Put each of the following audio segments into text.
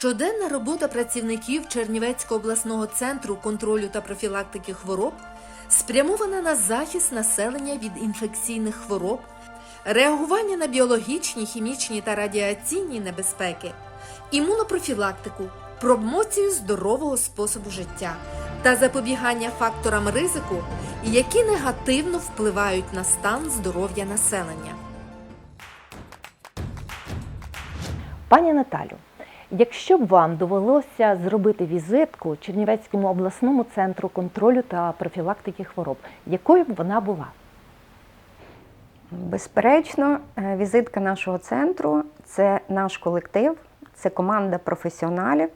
Щоденна робота працівників Чернівецького обласного центру контролю та профілактики хвороб спрямована на захист населення від інфекційних хвороб, реагування на біологічні, хімічні та радіаційні небезпеки, імунопрофілактику, промоцію здорового способу життя та запобігання факторам ризику, які негативно впливають на стан здоров'я населення. Пані Наталю, якщо б вам довелося зробити візитку Чернівецькому обласному центру контролю та профілактики хвороб, якою б вона була? Безперечно, е, візитка нашого центру це наш колектив, це команда професіоналів,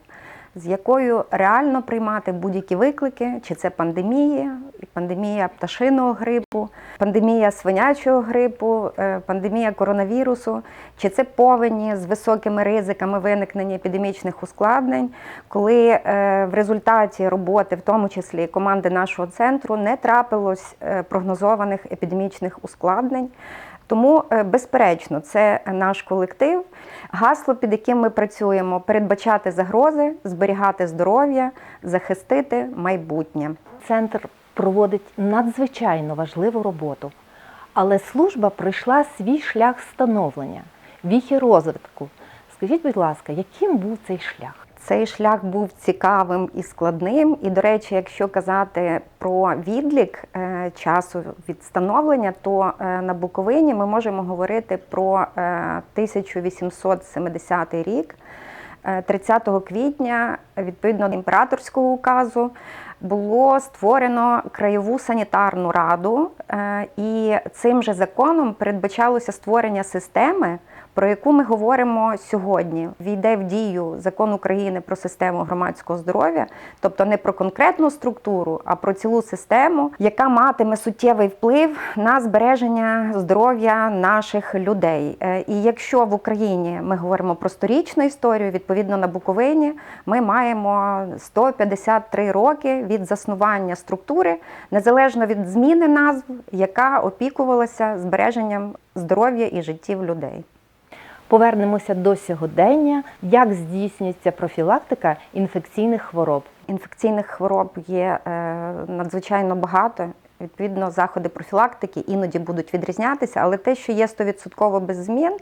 з якою реально приймати будь-які виклики, чи це пандемії, пандемія пташиного грипу, пандемія свинячого грипу, е, пандемія коронавірусу, чи це повені з високими ризиками виникнення епідемічних ускладнень, коли е, в результаті роботи, в тому числі команди нашого центру, не трапилось е, прогнозованих епідемічних ускладнень. Тому, безперечно, це наш колектив. Гасло, під яким ми працюємо, передбачати загрози, зберігати здоров'я, захистити майбутнє. Центр проводить надзвичайно важливу роботу, але служба пройшла свій шлях становлення, віхи розвитку. Скажіть, будь ласка, яким був цей шлях? Цей шлях був цікавим і складним. І, до речі, якщо казати про відлік е, часу від становлення, то е, на Буковині ми можемо говорити про е, 1870 рік. Е, 30 квітня, відповідно до імператорського указу, було створено краєву санітарну раду, е, і цим же законом передбачалося створення системи, про яку ми говоримо сьогодні. Війде в дію закон України про систему громадського здоров'я, тобто не про конкретну структуру, а про цілу систему, яка матиме суттєвий вплив на збереження здоров'я наших людей. Е, І якщо в Україні ми говоримо про сторічну історію, відповідно на Буковині ми маємо 153 роки від заснування структури, незалежно від зміни назв, яка опікувалася збереженням здоров'я і життів людей. Повернемося до сьогодення, як здійснюється профілактика інфекційних хвороб. Інфекційних хвороб є е, надзвичайно багато. Відповідно, заходи профілактики іноді будуть відрізнятися, але те, що є 100% без змін,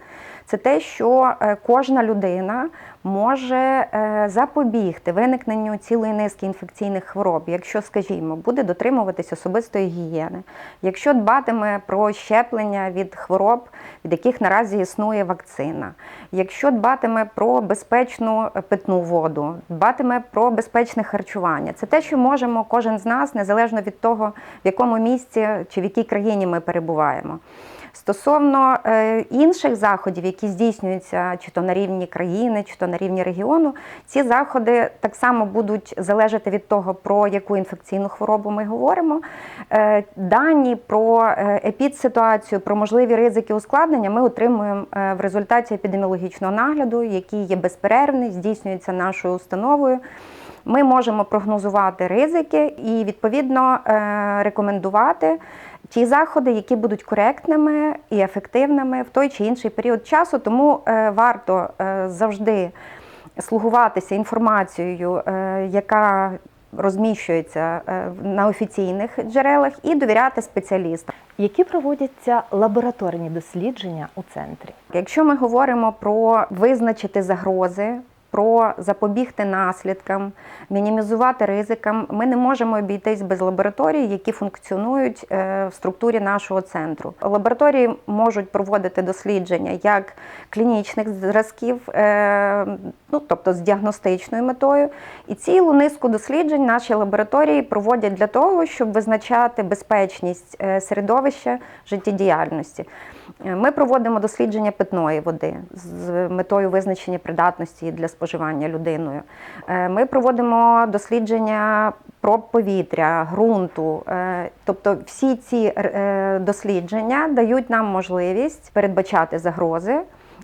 це те, що е, кожна людина може е, запобігти виникненню цілої низки інфекційних хвороб, якщо, скажімо, буде дотримуватись особистої гігієни, якщо дбатиме про щеплення від хвороб, від яких наразі існує вакцина, якщо дбатиме про безпечну питну воду, дбатиме про безпечне харчування, це те, що можемо кожен з нас, незалежно від того, в якому місці чи в якій країні ми перебуваємо. Стосовно е, інших заходів, які здійснюються чи то на рівні країни, чи то на рівні регіону, ці заходи так само будуть залежати від того, про яку інфекційну хворобу ми говоримо. Е, дані про е, епідситуацію, про можливі ризики ускладнення ми отримуємо в результаті епідеміологічного нагляду, який є безперервний, здійснюється нашою установою. Ми можемо прогнозувати ризики і відповідно рекомендувати ті заходи, які будуть коректними і ефективними в той чи інший період часу. Тому е, варто е, завжди слугуватися інформацією, е, яка розміщується на офіційних джерелах, і довіряти спеціалістам. Які проводяться лабораторні дослідження у центрі? Якщо ми говоримо про визначити загрози, про запобігти наслідкам, мінімізувати ризикам, ми не можемо обійтись без лабораторій, які функціонують е, в структурі нашого центру. Лабораторії можуть проводити дослідження як клінічних зразків, е, ну тобто з діагностичною метою, і цілу низку досліджень наші лабораторії проводять для того, щоб визначати безпечність е, середовища життєдіяльності. Ми проводимо дослідження питної води з метою визначення придатності для споживання людиною. Е, Ми проводимо дослідження проб повітря, ґрунту. Е, Тобто всі ці е, дослідження дають нам можливість передбачати загрози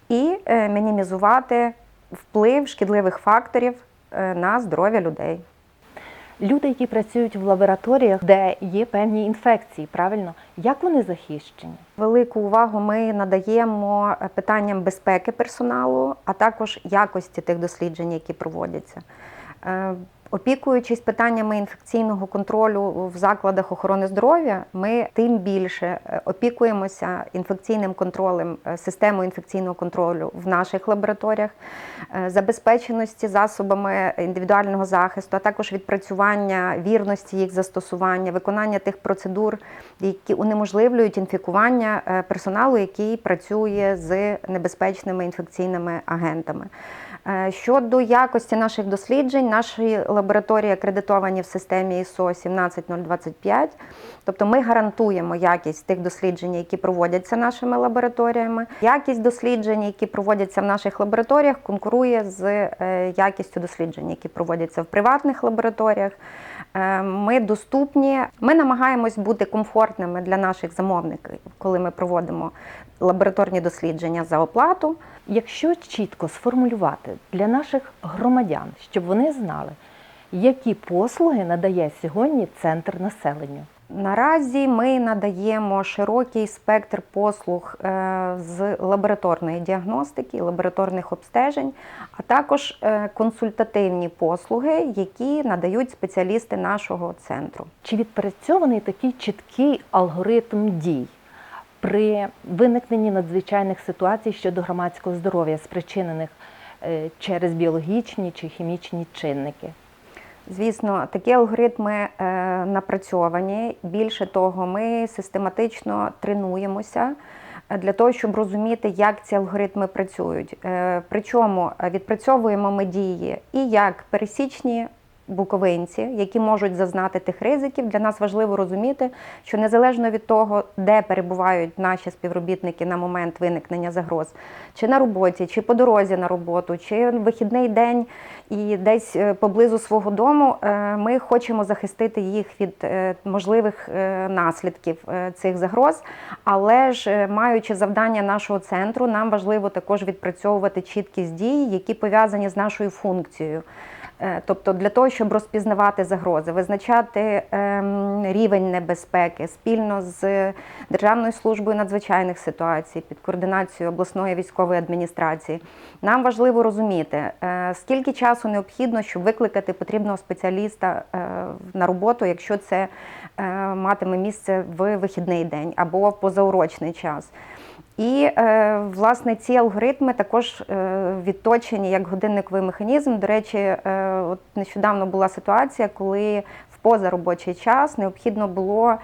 і мінімізувати вплив шкідливих факторів на здоров'я людей. Люди, які працюють в лабораторіях, де є певні інфекції, правильно, як вони захищені? Велику увагу ми надаємо е, питанням безпеки персоналу, а також якості тих досліджень, які проводяться. Опікуючись питаннями інфекційного контролю в закладах охорони здоров'я, ми тим більше е, опікуємося інфекційним контролем, е, системою інфекційного контролю в наших лабораторіях, е, забезпеченості засобами індивідуального захисту, а також відпрацювання вірності їх застосування, виконання тих процедур, які унеможливлюють інфікування персоналу, який працює з небезпечними інфекційними агентами. Е, Щодо якості наших досліджень, наші лабораторії акредитовані в системі ISO 17025, тобто ми гарантуємо якість тих досліджень, які проводяться нашими лабораторіями. Якість досліджень, які проводяться в наших лабораторіях, конкурує з е, якістю досліджень, які проводяться в приватних лабораторіях. Е, Ми доступні, ми намагаємось бути комфортними для наших замовників, коли ми проводимо лабораторні дослідження за оплату. Якщо чітко сформулювати для наших громадян, щоб вони знали, які послуги надає сьогодні центр населенню. Наразі ми надаємо широкий спектр послуг е, з лабораторної діагностики, лабораторних обстежень, а також е, консультативні послуги, які надають спеціалісти нашого центру. Чи відпрацьований такий чіткий алгоритм дій при виникненні надзвичайних ситуацій щодо громадського здоров'я, спричинених е, через біологічні чи хімічні чинники? Звісно, такі алгоритми е, напрацьовані. Більше того, ми систематично тренуємося е, для того, щоб розуміти, як ці алгоритми працюють. Е, Причому відпрацьовуємо ми дії і як пересічні. Буковинці, які можуть зазнати тих ризиків, для нас важливо розуміти, що незалежно від того, де перебувають наші співробітники на момент виникнення загроз, чи на роботі, чи по дорозі на роботу, чи вихідний день і десь е, поблизу свого дому, е, ми хочемо захистити їх від е, можливих наслідків цих загроз. Але ж, маючи завдання нашого центру, нам важливо також відпрацьовувати чіткість дій, які пов'язані з нашою функцією. Е, Тобто для того, щоб розпізнавати загрози, визначати ем, рівень небезпеки спільно з Державною службою надзвичайних ситуацій під координацією обласної військової адміністрації, нам важливо розуміти, е, скільки часу необхідно, щоб викликати потрібного спеціаліста е, на роботу, якщо це матиме місце в вихідний день або в позаурочний час. І е, власне ці алгоритми також е, відточені як годинниковий механізм. До речі, е, от нещодавно була ситуація, коли в позаробочий час необхідно було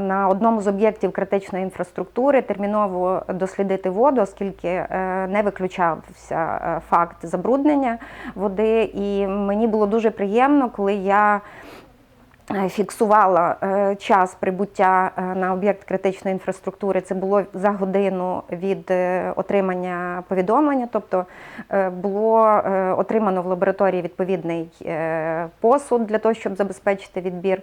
на одному з об'єктів критичної інфраструктури терміново дослідити воду, оскільки не виключався факт забруднення води. І мені було дуже приємно, коли я фіксувала е, час прибуття е, на об'єкт критичної інфраструктури. Це було за годину від е, отримання повідомлення, тобто е, було е, отримано в лабораторії відповідний е, посуд для того, щоб забезпечити відбір.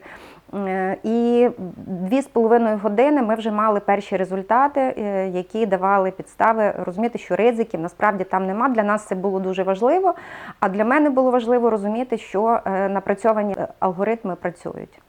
Е, І дві з половиною години ми вже мали перші результати, е, які давали підстави розуміти, що ризиків насправді там нема. Для нас це було дуже важливо. А для мене було важливо розуміти, що е, напрацьовані алгоритми працюють.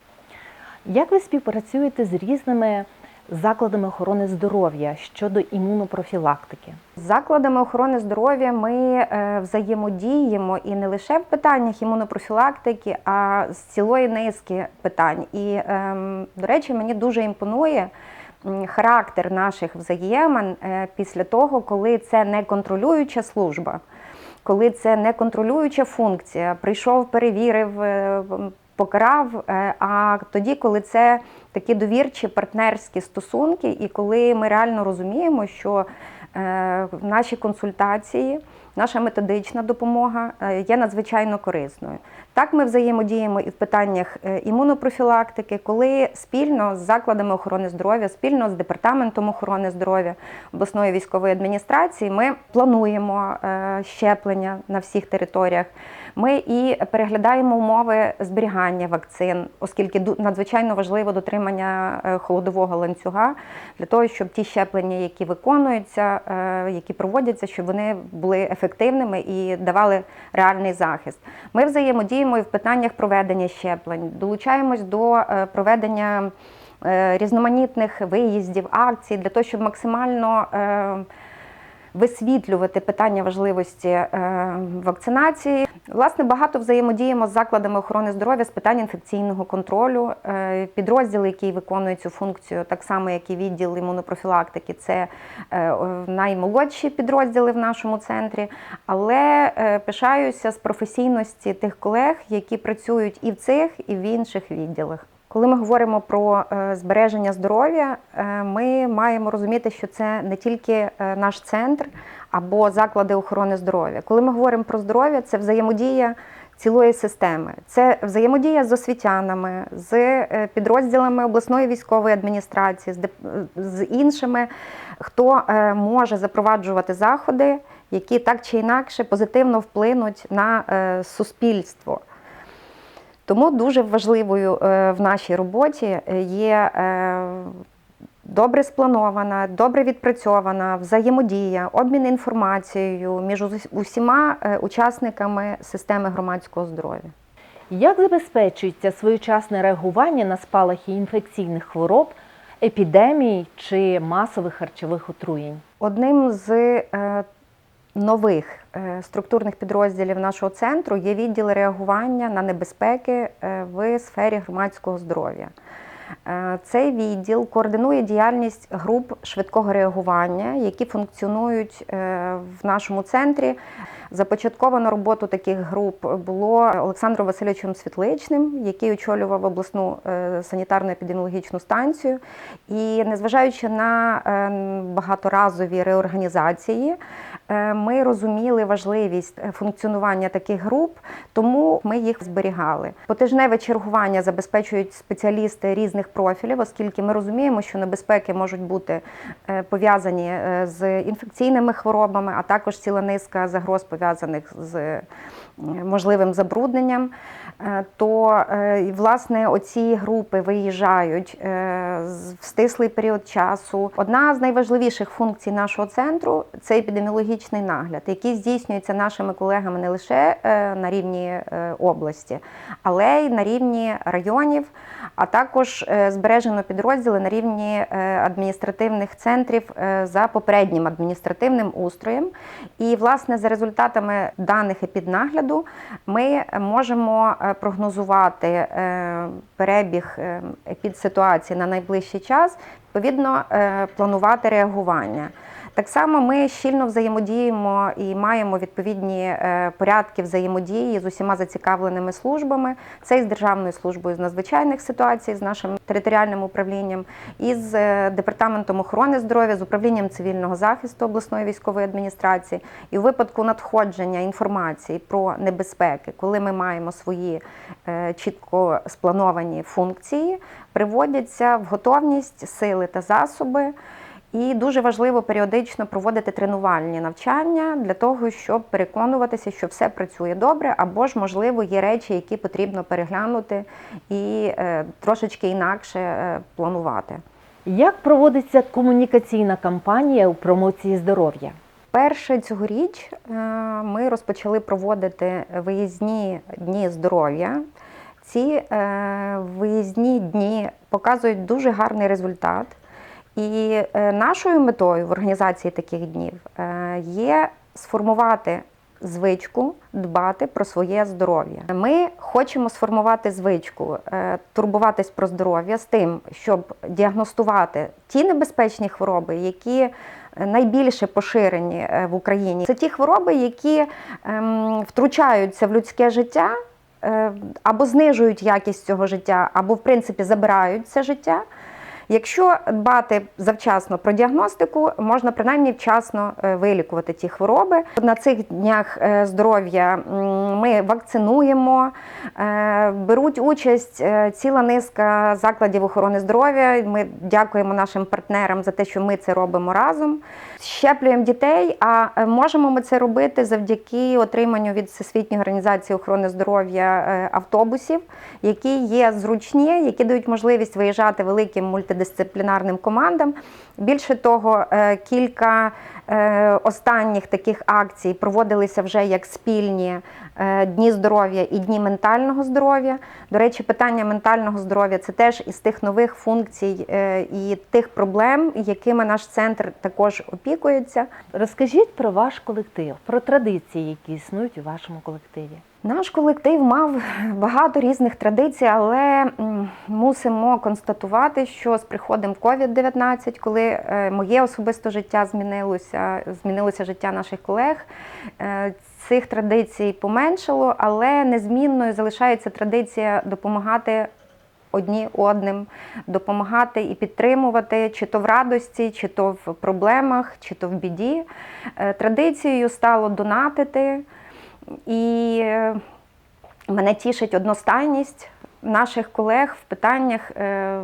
Як ви співпрацюєте з різними закладами охорони здоров'я щодо імунопрофілактики? З закладами охорони здоров'я ми е, взаємодіємо і не лише в питаннях імунопрофілактики, а з цілої низки питань. І, ем, до речі, мені дуже імпонує характер наших взаємин е, після того, коли це не контролююча служба, коли це не контролююча функція, прийшов, перевірив. Покарав, е, а тоді, коли це такі довірчі партнерські стосунки, і коли ми реально розуміємо, що е, наші консультації, наша методична допомога е, є надзвичайно корисною. Так ми взаємодіємо і в питаннях імунопрофілактики, коли спільно з закладами охорони здоров'я, спільно з департаментом охорони здоров'я обласної військової адміністрації, ми плануємо щеплення на всіх територіях. Ми і переглядаємо умови зберігання вакцин, оскільки надзвичайно важливо дотримання е, холодового ланцюга для того, щоб ті щеплення, які виконуються, е, які проводяться, щоб вони були ефективними і давали реальний захист. Ми взаємодіємо і в питаннях проведення щеплень, долучаємось до е, проведення різноманітних виїздів, акцій для того, щоб максимально висвітлювати питання важливості е, вакцинації. Власне, багато взаємодіємо з закладами охорони здоров'я з питань інфекційного контролю. Е, Підрозділ, який виконує цю функцію, так само як і відділ імунопрофілактики, це е, наймолодші підрозділи в нашому центрі. Але пишаюся з професійності тих колег, які працюють і в цих, і в інших відділах. Коли ми говоримо про е, збереження здоров'я, е, ми маємо розуміти, що це не тільки е, наш центр або заклади охорони здоров'я. Коли ми говоримо про здоров'я, це взаємодія цілої системи. Це взаємодія з освітянами, з підрозділами обласної військової адміністрації, з іншими, хто може запроваджувати заходи, які так чи інакше позитивно вплинуть на суспільство. Тому дуже важливою е, в нашій роботі є е, добре спланована, добре відпрацьована взаємодія, обмін інформацією між усіма е, учасниками системи громадського здоров'я. Як забезпечується своєчасне реагування на спалахи інфекційних хвороб, епідемій чи масових харчових отруєнь? Одним з е, нових е, структурних підрозділів нашого центру є відділ реагування на небезпеки е, в сфері громадського здоров'я. Е, Цей відділ координує діяльність груп швидкого реагування, які функціонують в нашому центрі. Започатковано роботу таких груп було Олександром Васильовичем Світличним, який очолював обласну санітарно-епідеміологічну станцію. І незважаючи на е, багаторазові реорганізації, ми розуміли важливість е, функціонування таких груп, тому ми їх зберігали. Потижневе чергування забезпечують спеціалісти різних профілів, оскільки ми розуміємо, що небезпеки можуть бути е, пов'язані е, з інфекційними хворобами, а також ціла низка загроз пов'язаних з е, можливим забрудненням. Е, То е, власне оці групи виїжджають е, в стислий період часу. Одна з найважливіших функцій нашого центру це епідеміологічний нагляд, який здійснюється нашими колегами не лише на рівні області, але й на рівні районів, а також збережено підрозділи на рівні адміністративних центрів за попереднім адміністративним устроєм. І, власне, за результатами даних епіднагляду ми можемо прогнозувати е, перебіг е, епідситуації на найближчий час, відповідно, е, планувати реагування. Так само ми щільно взаємодіємо і маємо відповідні е, порядки взаємодії з усіма зацікавленими службами. Це і з Державною службою з надзвичайних ситуацій, з нашим територіальним управлінням, і з е, департаментом охорони здоров'я, з управлінням цивільного захисту обласної військової адміністрації. І у випадку надходження інформації про небезпеки, коли ми маємо свої е, чітко сплановані функції, приводяться в готовність сили та засоби. І дуже важливо періодично проводити тренувальні навчання для того, щоб переконуватися, що все працює добре, або ж, можливо, є речі, які потрібно переглянути і е, трошечки інакше е, планувати. Як проводиться комунікаційна кампанія у промоції здоров'я? Перше цьогоріч е, ми розпочали проводити виїзні дні здоров'я. Ці виїзні дні показують дуже гарний результат. І е, нашою метою в організації таких днів е, є сформувати звичку дбати про своє здоров'я. Ми хочемо сформувати звичку, е, турбуватись про здоров'я з тим, щоб діагностувати ті небезпечні хвороби, які найбільше поширені в Україні. Це ті хвороби, які ем, втручаються в людське життя або знижують якість цього життя, або в принципі забирають це життя. Якщо дбати завчасно про діагностику, можна принаймні вчасно е, вилікувати ті хвороби. На цих днях е, здоров'я ми вакцинуємо, е, беруть участь ціла низка закладів охорони здоров'я. Ми дякуємо нашим партнерам за те, що ми це робимо разом. Щеплюємо дітей, а можемо ми це робити завдяки отриманню від Всесвітньої організації охорони здоров'я автобусів, які є зручні, які дають можливість виїжджати великим мультидисциплінарним мультидисциплінарним командам. Більше того, е, кілька е, останніх таких акцій проводилися вже як спільні е, дні здоров'я і дні ментального здоров'я. До речі, питання ментального здоров'я це теж із тих нових функцій і тих проблем, якими наш центр також опікується. Розкажіть про ваш колектив, про традиції, які існують у вашому колективі. Наш колектив мав багато різних традицій, але мусимо констатувати, що з приходом COVID-19, коли е, моє особисте життя змінилося, змінилося життя наших колег, е, цих традицій поменшало, але незмінною залишається традиція допомагати одні одним, допомагати і підтримувати, чи то в радості, чи то в проблемах, чи то в біді. Е, Традицією стало донатити. І е, мене тішить одностайність наших колег в питаннях, е,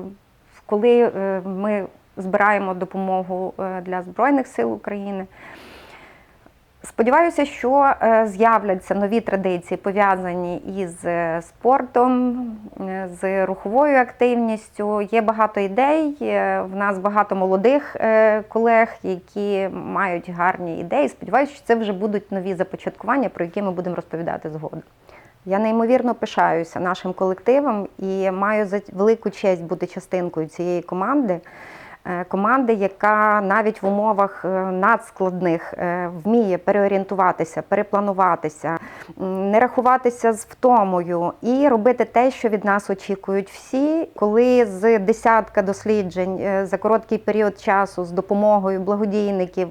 коли е, ми збираємо допомогу для Збройних сил України. Сподіваюся, що е, з'являться нові традиції, пов'язані із е, спортом, е, з руховою активністю. Є багато ідей. В нас багато молодих колег, які мають гарні ідеї. Сподіваюся, що це вже будуть нові започаткування, про які ми будемо розповідати згодом. Я неймовірно пишаюся нашим колективом і маю велику честь бути частинкою цієї команди. Е, Команди, яка навіть в умовах е, надскладних е, вміє переорієнтуватися, переплануватися, не рахуватися з втомою і робити те, що від нас очікують всі, коли з десятка досліджень за короткий період часу з допомогою благодійників.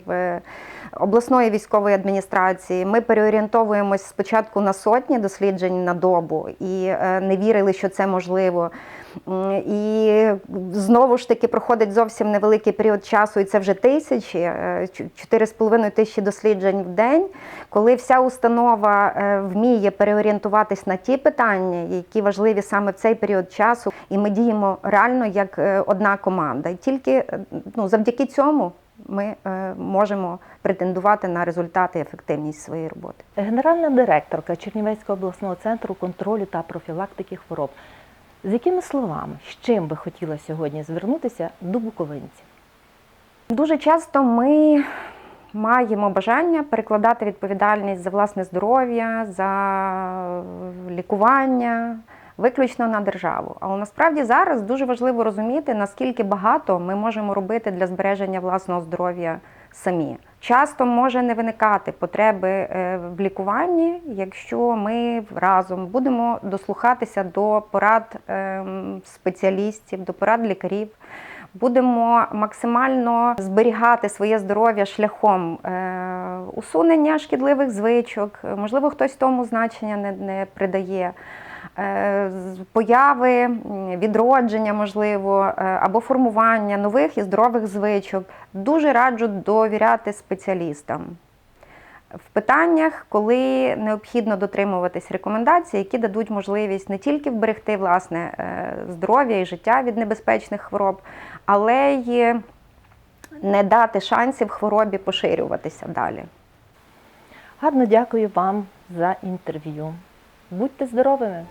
Обласної військової адміністрації ми переорієнтовуємось спочатку на сотні досліджень на добу і не вірили, що це можливо. І знову ж таки проходить зовсім невеликий період часу, і це вже тисячі, е, чу- 4,5 тисячі досліджень в день, коли вся установа е, вміє переорієнтуватись на ті питання, які важливі саме в цей період часу, і ми діємо реально як е, одна команда. І тільки е, ну, завдяки цьому ми е, можемо претендувати на результати ефективність своєї роботи. Генеральна директорка Чернівецького обласного центру контролю та профілактики хвороб. З якими словами, з чим би хотіла сьогодні звернутися до буковинців? Дуже часто ми маємо бажання перекладати відповідальність за власне здоров'я, за лікування виключно на державу. Але насправді зараз дуже важливо розуміти, наскільки багато ми можемо робити для збереження власного здоров'я самі. Часто може не виникати потреби е, в лікуванні, якщо ми разом будемо дослухатися до порад ем, спеціалістів, до порад лікарів. Будемо максимально зберігати своє здоров'я шляхом е, усунення шкідливих звичок. Можливо, хтось тому значення не, не придає. Е, Появи, відродження, можливо, е, або формування нових і здорових звичок. Дуже раджу довіряти спеціалістам в питаннях, коли необхідно дотримуватись рекомендацій, які дадуть можливість не тільки вберегти власне е, здоров'я і життя від небезпечних хвороб, але й не дати шансів хворобі поширюватися далі. Гарно дякую вам за інтерв'ю. Будьте здоровими!